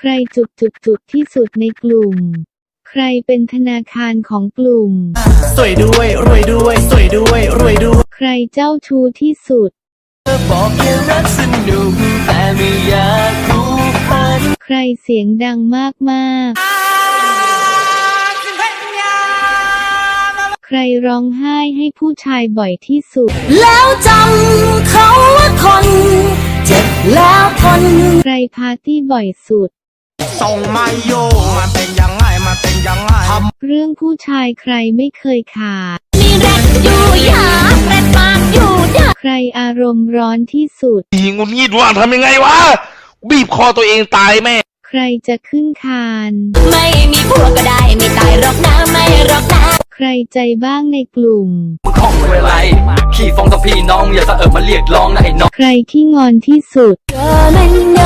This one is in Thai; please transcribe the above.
ใครจุดจุดจุดที่สุดในกลุ่ม ใครเป็นธนาคารของกลุ่ม สวยด้วยรวยด้วยสวยด้วยรวยด้วยใครเจ้าชู้ที่สุด บอกแค่รักสนุกแต่ไม่อยากผูกพันใครเสียงดังมากๆใครร้องไห้ให้ผู้ชายบ่อยที่สุด แล้วจำเขาว่าคน เจ็บแล้วทน ใครปาร์ตี้บ่อยสุด ส่งมาโยมันเป็นยังไงมันเป็นยังไงทำเรื่องผู้ชายใครไม่เคยขาด มีแรดอยู่ยาแรดปากอยู่ยาใครอารมณ์ร้อนที่สุดอีงุนงิดว่าทำยังไงวะ บีบคอตัวเองตายแม่ ใครจะขึ้นคาน ไม่มีผัวก็ได้ไม่ตายหรอกนะไม่หรอกนะใครใจบ้างในกลุ่มมึงคล่องเวลาขี่ฟองกับพี่น้องอย่าสะเอิบมาเรียกร้องนะไอ้น้อง ใครที่งอนที่สุด เธอมันน้อยเด้อ